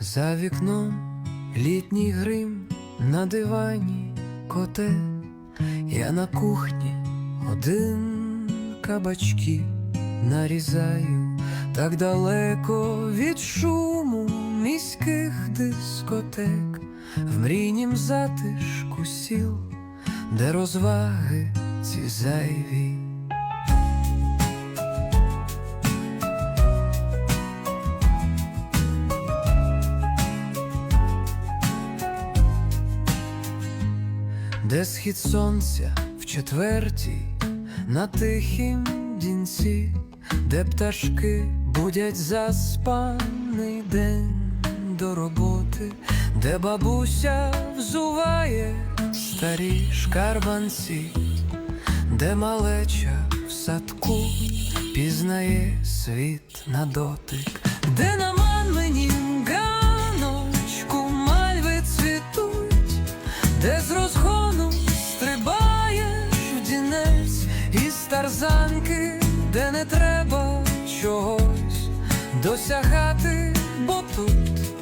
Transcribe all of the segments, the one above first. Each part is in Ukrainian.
За вікном літній грим на дивані коте, я на кухні один кабачки нарізаю. Так далеко від шуму міських дискотек, в мрійнім затишку сіл, де розваги ці зайві. Де схід сонця в четвертій, на тихім дінці, де пташки будять заспаний день до роботи, де бабуся взуває старі шкарбанці, де малеча в садку пізнає світ на дотик, де на мені ганочку мальви цвітуть, де з досягати, бо тут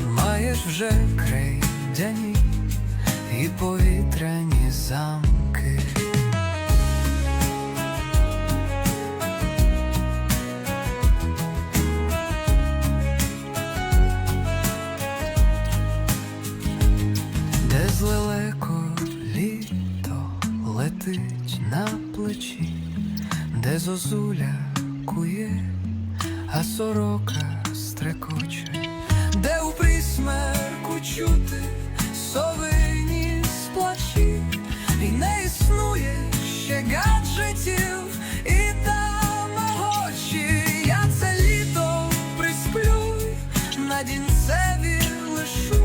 маєш вже крейдяні і повітряні замки. Де злелеко літо летить на плечі, де зозуля кує, а сорока стрекоче, де у присмерку чути совині сплачі, і не існує ще гаджетів і тамагочі. Я це літо присплю, на дінцеві лишу,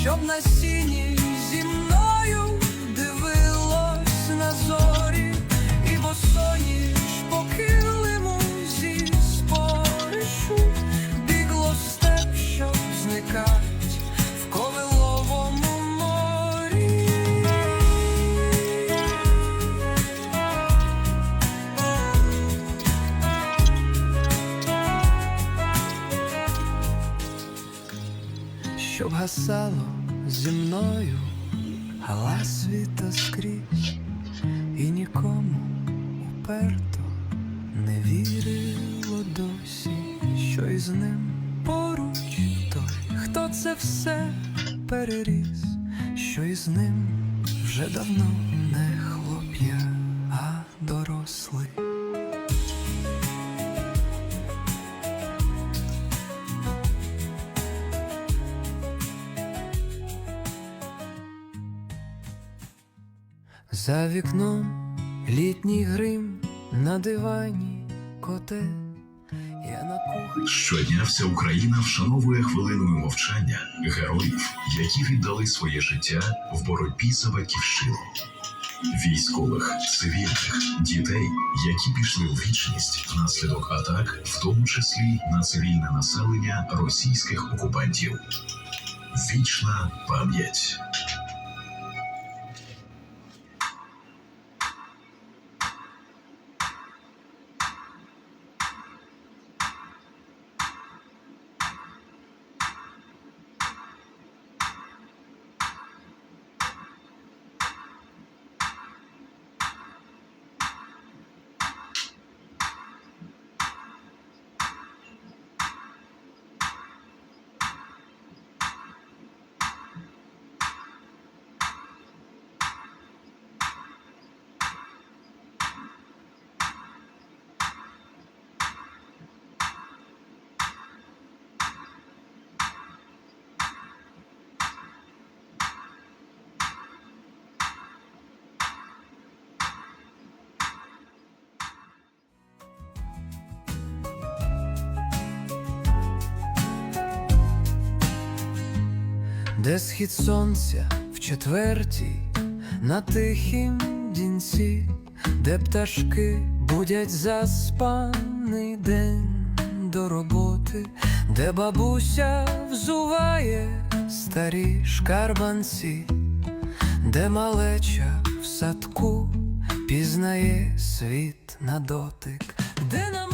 щоб на сіні зі мною дивилось на Щоб гасало зі мною галас світа скрізь, і нікому уперто не вірило досі, що із ним поруч той, хто це все переріс, що із ним вже давно не хлоп'я, а дорослий. За вікном літній грим на дивані коте, я на кухні. Щодня вся Україна вшановує хвилиною мовчання героїв, які віддали своє життя в боротьбі за батьківщину. Військових, цивільних, дітей, які пішли у вічність внаслідок атак, в тому числі на цивільне населення російських окупантів. Вічна пам'ять. Де схід сонця в четвертій, на тихім дінці, де пташки будять заспаний день до роботи, де бабуся взуває старі шкарбанці, де малеча в садку пізнає світ на дотик, де на